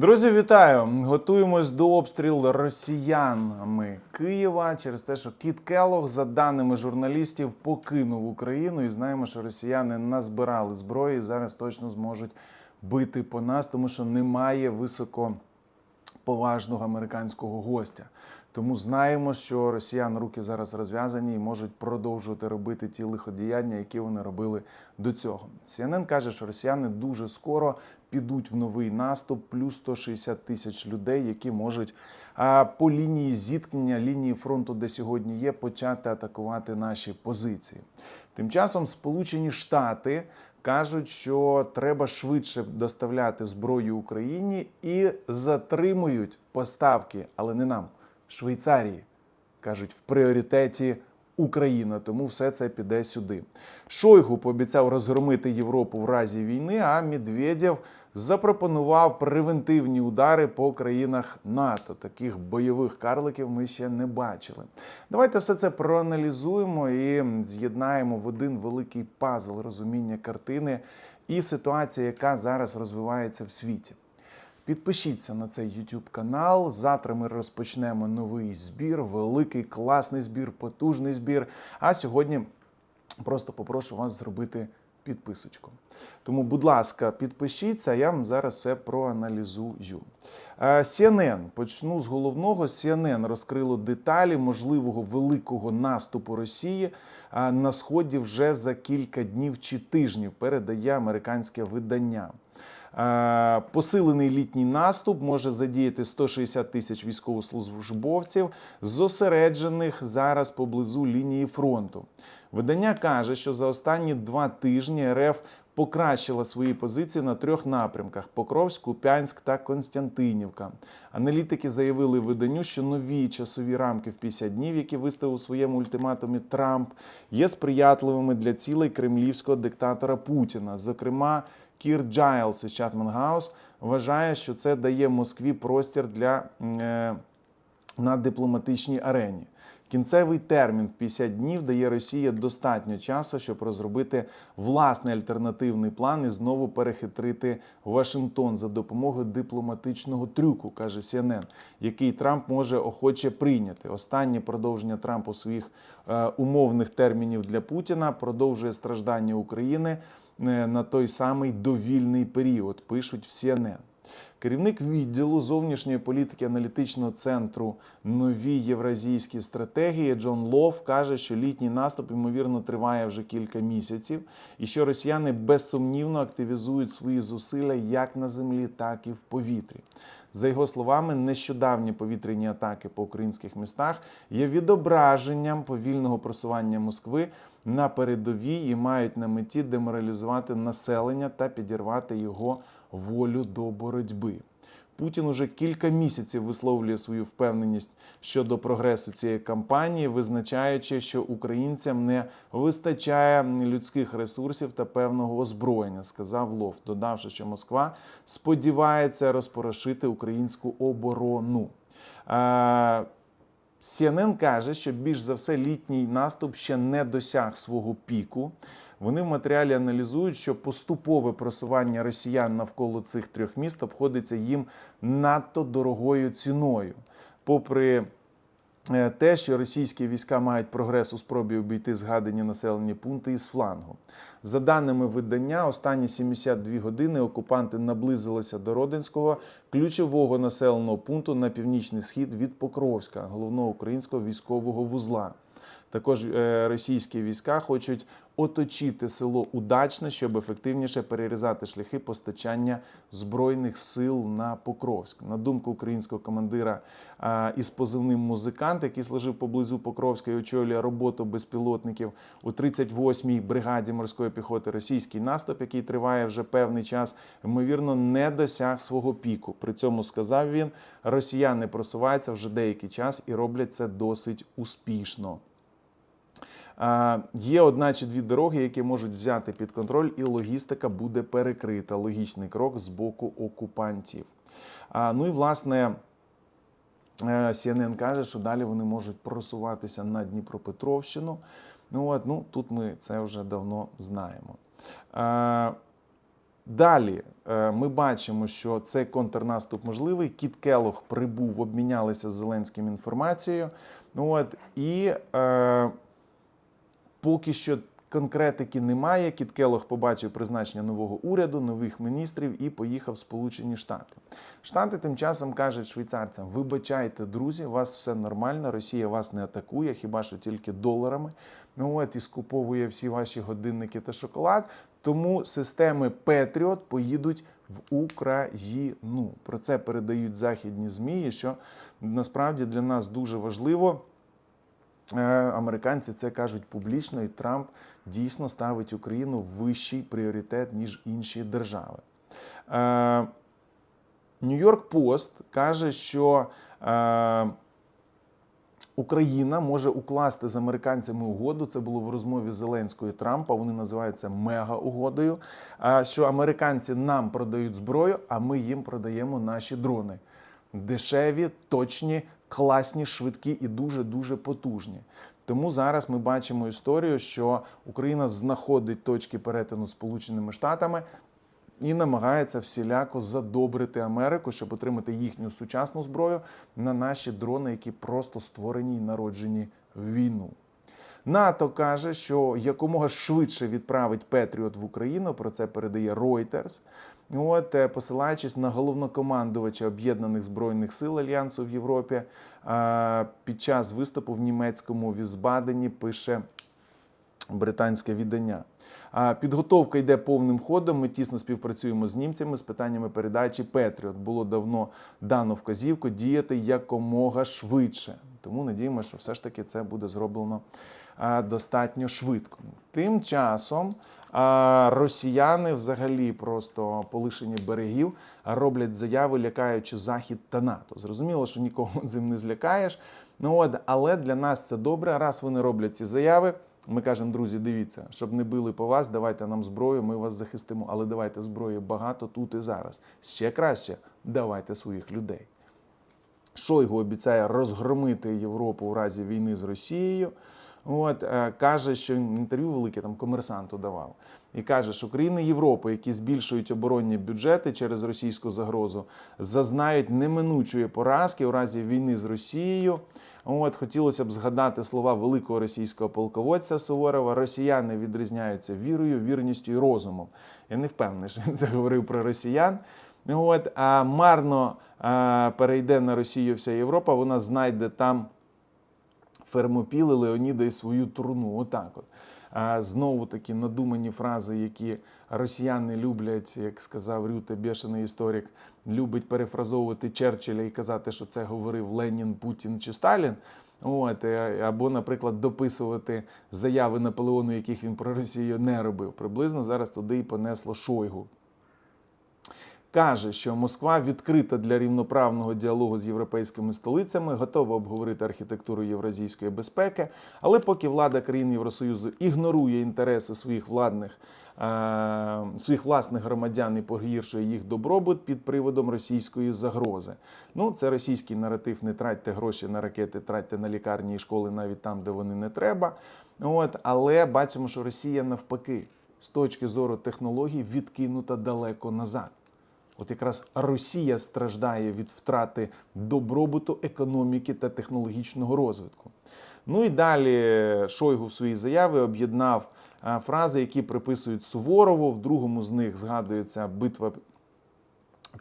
Друзі, вітаю! Готуємось до обстрілу росіянами Києва через те, що Кіт Келлог, за даними журналістів, покинув Україну. І знаємо, що росіяни назбирали зброї і зараз точно зможуть бити по нас, тому що немає високо поважного американського гостя. Тому знаємо, що росіян руки зараз розв'язані і можуть продовжувати робити ті лиходіяння, які вони робили до цього. CNN каже, що росіяни дуже скоро підуть в новий наступ, плюс 160 тисяч людей, які можуть по лінії зіткнення, лінії фронту, де сьогодні є, почати атакувати наші позиції. Тим часом Сполучені Штати кажуть, що треба швидше доставляти зброю Україні і затримують поставки, але не нам, Швейцарії. Кажуть, в пріоритеті Україна, тому все це піде сюди. Шойгу пообіцяв розгромити Європу в разі війни, а Медведєв запропонував превентивні удари по країнах НАТО. Таких бойових карликів ми ще не бачили. Давайте все це проаналізуємо і з'єднаємо в один великий пазл розуміння картини і ситуації, яка зараз розвивається в світі. Підпишіться на цей YouTube канал. Завтра ми розпочнемо новий збір, великий, класний збір, потужний збір. А сьогодні просто попрошу вас зробити підписочку. Тому, будь ласка, підпишіться, я вам зараз все проаналізую. Е, CNN, почну з головного. CNN розкрило деталі можливого великого наступу Росії е, на сході вже за кілька днів чи тижнів. Передає американське видання. Е, Посилений літній наступ може задіяти 160 тисяч військовослужбовців, зосереджених зараз поблизу лінії фронту. Видання каже, що за останні два тижні РФ покращила свої позиції на трьох напрямках: Покровськ, Куп'янськ та Константинівка. Аналітики заявили виданню, що нові часові рамки в 50 днів, які виставив у своєму ультиматумі Трамп, є сприятливими для цілей кремлівського диктатора Путіна. Зокрема, Кір Джайлс із Чатман Гаус вважає, що це дає Москві простір для е, на дипломатичній арені. Кінцевий термін в 50 днів дає Росії достатньо часу, щоб розробити власний альтернативний план і знову перехитрити Вашингтон за допомогою дипломатичного трюку, каже CNN, який Трамп може охоче прийняти. Останнє продовження Трампу своїх е, умовних термінів для Путіна продовжує страждання України на той самий довільний період. Пишуть в CNN. Керівник відділу зовнішньої політики аналітичного центру нові євразійські стратегії Джон Лов каже, що літній наступ ймовірно триває вже кілька місяців, і що росіяни безсумнівно активізують свої зусилля як на землі, так і в повітрі. За його словами, нещодавні повітряні атаки по українських містах є відображенням повільного просування Москви на передовій і мають на меті деморалізувати населення та підірвати його волю до боротьби. Путін уже кілька місяців висловлює свою впевненість щодо прогресу цієї кампанії, визначаючи, що українцям не вистачає людських ресурсів та певного озброєння, сказав Лов, додавши, що Москва сподівається розпорошити українську оборону. CNN каже, що більш за все літній наступ ще не досяг свого піку. Вони в матеріалі аналізують, що поступове просування росіян навколо цих трьох міст обходиться їм надто дорогою ціною. Попри те, що російські війська мають прогрес у спробі обійти згадані населені пункти із флангу. За даними видання, останні 72 години окупанти наблизилися до Родинського ключового населеного пункту на північний схід від Покровська, головного українського військового вузла. Також е, російські війська хочуть оточити село Удачне, щоб ефективніше перерізати шляхи постачання збройних сил на Покровськ. На думку українського командира із позивним музикант, який служив поблизу Покровська і очолює роботу безпілотників у 38-й бригаді морської піхоти. Російський наступ, який триває вже певний час, ймовірно, не досяг свого піку. При цьому сказав він, росіяни просуваються вже деякий час і роблять це досить успішно. Є одна чи дві дороги, які можуть взяти під контроль, і логістика буде перекрита. Логічний крок з боку окупантів. Ну і власне. е, CNN каже, що далі вони можуть просуватися на Дніпропетровщину. Ну от, ну тут ми це вже давно знаємо. Е, Далі е, ми бачимо, що цей контрнаступ можливий. Кіт Келох прибув, обмінялися з Зеленським інформацією. Ну, От, і е, поки що конкретики немає. Кіт Келох побачив призначення нового уряду, нових міністрів і поїхав в Сполучені Штати. Штати тим часом кажуть швейцарцям: вибачайте, друзі, у вас все нормально, Росія вас не атакує, хіба що тільки доларами. Ну от і скуповує всі ваші годинники та шоколад. Тому системи Петріот поїдуть в Україну. Про це передають західні змі, що насправді для нас дуже важливо. Е, Американці це кажуть публічно, і Трамп дійсно ставить Україну вищий пріоритет, ніж інші держави. Нью-Йорк Пост каже, що е, Україна може укласти з американцями угоду. Це було в розмові Зеленського і Трампа. Вони називаються мега-угодою. е, Що американці нам продають зброю, а ми їм продаємо наші дрони. Дешеві, точні, класні, швидкі і дуже дуже потужні. Тому зараз ми бачимо історію, що Україна знаходить точки перетину з Сполученими Штатами і намагається всіляко задобрити Америку, щоб отримати їхню сучасну зброю на наші дрони, які просто створені і народжені в війну. НАТО каже, що якомога швидше відправить Петріот в Україну. Про це передає Reuters. От, е, посилаючись на головнокомандувача об'єднаних збройних сил альянсу в Європі, е, під час виступу в німецькому Візбадені пише британське віддання. Підготовка йде повним ходом. Ми тісно співпрацюємо з німцями з питаннями передачі Петріот. Було давно дано вказівку діяти якомога швидше. Тому надіємося, що все ж таки це буде зроблено достатньо швидко. Тим часом росіяни взагалі просто полишені берегів роблять заяви, лякаючи Захід та НАТО. Зрозуміло, що нікого цим не злякаєш. Ну от, але для нас це добре. Раз вони роблять ці заяви. Ми кажемо, друзі, дивіться, щоб не били по вас, давайте нам зброю, ми вас захистимо. Але давайте зброї багато тут і зараз. Ще краще давайте своїх людей. Шойгу обіцяє розгромити Європу у разі війни з Росією. От е, каже, що інтерв'ю велике там комерсанту давав, і каже, що країни Європи, які збільшують оборонні бюджети через російську загрозу, зазнають неминучої поразки у разі війни з Росією. От хотілося б згадати слова великого російського полководця Суворова: Росіяни відрізняються вірою, вірністю і розумом. Я не впевнений, що він це говорив про росіян. От, а марно а, перейде на Росію вся Європа, вона знайде там Фермопіли, Леоніда і свою труну. Отак от. А, знову такі надумані фрази, які росіяни люблять, як сказав Рюте, бешений історик, любить перефразовувати Черчилля і казати, що це говорив Ленін, Путін чи Сталін. От, е, або, наприклад, дописувати заяви Наполеону, яких він про Росію не робив. Приблизно зараз туди і понесло Шойгу каже, що Москва відкрита для рівноправного діалогу з європейськими столицями, готова обговорити архітектуру євразійської безпеки. Але поки влада країн Євросоюзу ігнорує інтереси своїх владних. е, Своїх власних громадян і погіршує їх добробут під приводом російської загрози. Ну, це російський наратив: не тратьте гроші на ракети, тратьте на лікарні і школи навіть там, де вони не треба. От, але бачимо, що Росія навпаки з точки зору технологій відкинута далеко назад. От якраз Росія страждає від втрати добробуту, економіки та технологічного розвитку. Ну і далі Шойгу в своїй заяві об'єднав фрази, які приписують Суворову. В другому з них згадується битва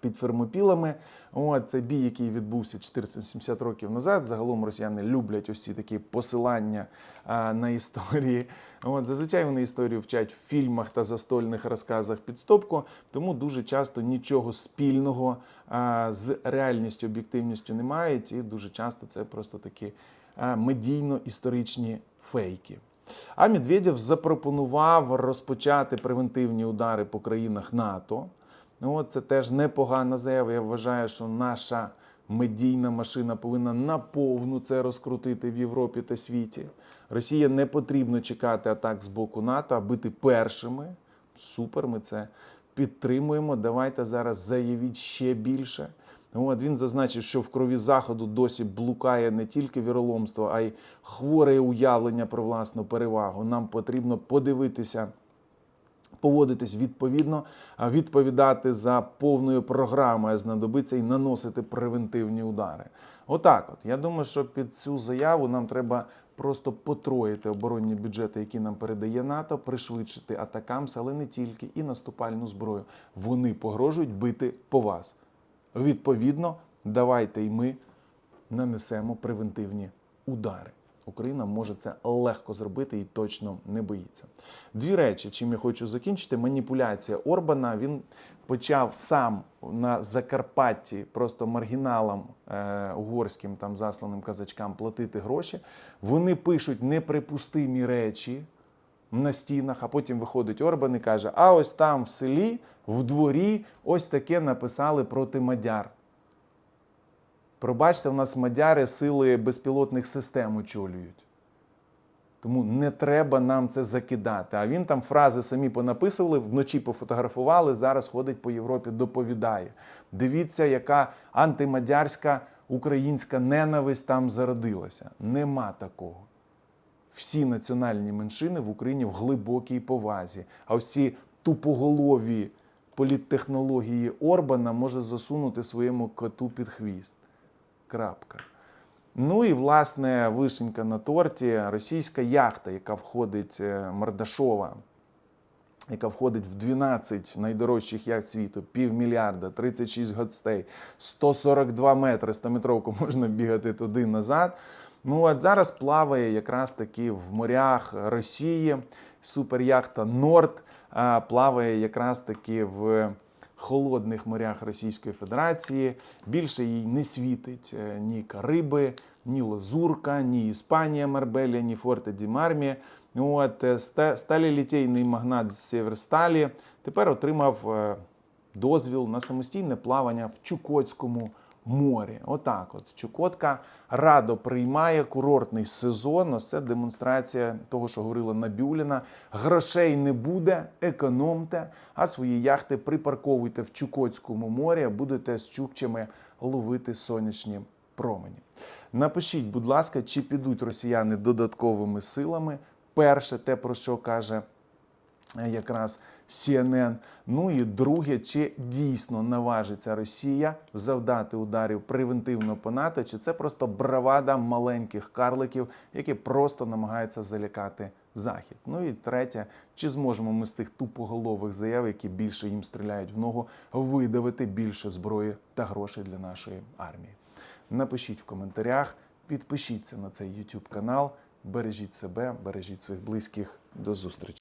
під Фермопілами. От, це бій, який відбувся 470 років назад. Загалом росіяни люблять ці такі посилання а, на історії. От, зазвичай вони історію вчать в фільмах та застольних розказах під стопку, тому дуже часто нічого спільного а, з реальністю, об'єктивністю не мають, і дуже часто це просто такі медійно-історичні фейки. А Медведєв запропонував розпочати превентивні удари по країнах НАТО. Ну, от це теж непогана заява. Я вважаю, що наша медійна машина повинна наповну це розкрутити в Європі та світі. Росія не потрібно чекати атак з боку НАТО, а бити першими. Супер, ми це підтримуємо. Давайте зараз заявіть ще більше. От він зазначив, що в крові заходу досі блукає не тільки віроломство, а й хворе уявлення про власну перевагу. Нам потрібно подивитися поводитись відповідно, відповідати за повною програмою знадобиться і наносити превентивні удари. Отак, от я думаю, що під цю заяву нам треба просто потроїти оборонні бюджети, які нам передає НАТО, пришвидшити атакамс, але не тільки, і наступальну зброю. Вони погрожують бити по вас. Відповідно, давайте і ми нанесемо превентивні удари. Україна може це легко зробити і точно не боїться. Дві речі, чим я хочу закінчити: маніпуляція Орбана. Він почав сам на Закарпатті просто маргіналам е, угорським там засланим казачкам платити гроші. Вони пишуть неприпустимі речі на стінах, а потім виходить Орбан і каже: А ось там в селі, в дворі, ось таке написали проти мадяр. Пробачте, у нас мадяри сили безпілотних систем очолюють. Тому не треба нам це закидати. А він там фрази самі понаписували, вночі пофотографували, зараз ходить по Європі, доповідає. Дивіться, яка антимадярська українська ненависть там зародилася. Нема такого. Всі національні меншини в Україні в глибокій повазі. А всі тупоголові політтехнології Орбана може засунути своєму коту під хвіст. Крапка. Ну і власне вишенька на торті російська яхта, яка входить е, Мардашова, яка входить в 12 найдорожчих яхт світу, півмільярда, 36 гостей, 142 метри, 100-метровку можна бігати туди назад. Ну от зараз плаває якраз таки в морях Росії. Суперяхта Норд плаває якраз таки в холодних морях Російської Федерації. Більше їй не світить е, ні Кариби, ні Лазурка, ні Іспанія Марбелія, ні Форте Ді Мармі. От сталілітійний сталілітейний магнат з Сєверсталі тепер отримав е, дозвіл на самостійне плавання в Чукотському морі. Отак, от Чукотка радо приймає курортний сезон. Ось це демонстрація того, що говорила Набюліна. Грошей не буде, економте, а свої яхти припарковуйте в Чукотському морі, а будете з чукчами ловити сонячні промені. Напишіть, будь ласка, чи підуть росіяни додатковими силами. Перше, те, про що каже якраз CNN. Ну і друге, чи дійсно наважиться Росія завдати ударів превентивно по НАТО, чи це просто бравада маленьких карликів, які просто намагаються залякати Захід. Ну і третє, чи зможемо ми з тих тупоголових заяв, які більше їм стріляють в ногу, видавити більше зброї та грошей для нашої армії? Напишіть в коментарях, підпишіться на цей YouTube канал, бережіть себе, бережіть своїх близьких. До зустрічі!